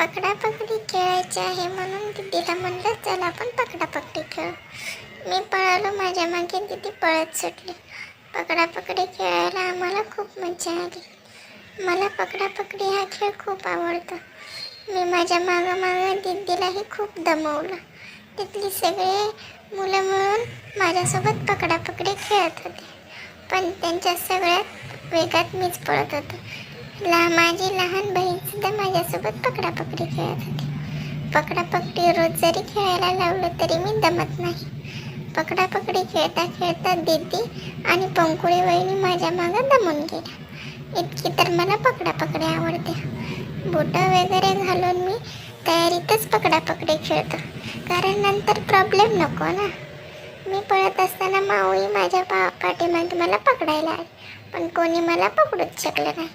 पकडापकडी खेळायची आहे म्हणून दीदीला म्हणलं चल आपण पकडापकडी खेळू. मी पळालो माझ्या मागे दीदी पळत सुटली. पकडापकडी खेळायला आम्हाला खूप मजा आली. मला पकडापकडी हा खेळ खूप आवडतो. मी माझ्या मागं मागं दीदीलाही खूप दमवलं. तिथली सगळे मुलं मिळून माझ्यासोबत पकडापकडी खेळत होते. पण त्यांच्या सगळ्यात वेगात मीच पळत होते. ला माझी लहान बहीणसुद्धा माझ्यासोबत पकडापकडी खेळत होती. पकडापकडी रोज जरी खेळायला लावलं तरी मी दमत नाही. पकडापकडी खेळता खेळता दीदी आणि पंकुळी वहिनी माझ्या मागं दमून गेल्या. इतकी तर मला पकडापकडी आवडते. बोटं वगैरे घालून मी तयारीतच पकडापकडी खेळतो. कारण नंतर प्रॉब्लेम नको ना. मी पळत असताना माऊई माझ्या पा पाठीमागे मला पकडायला आली. पण कोणी मला पकडूच शकलं नाही.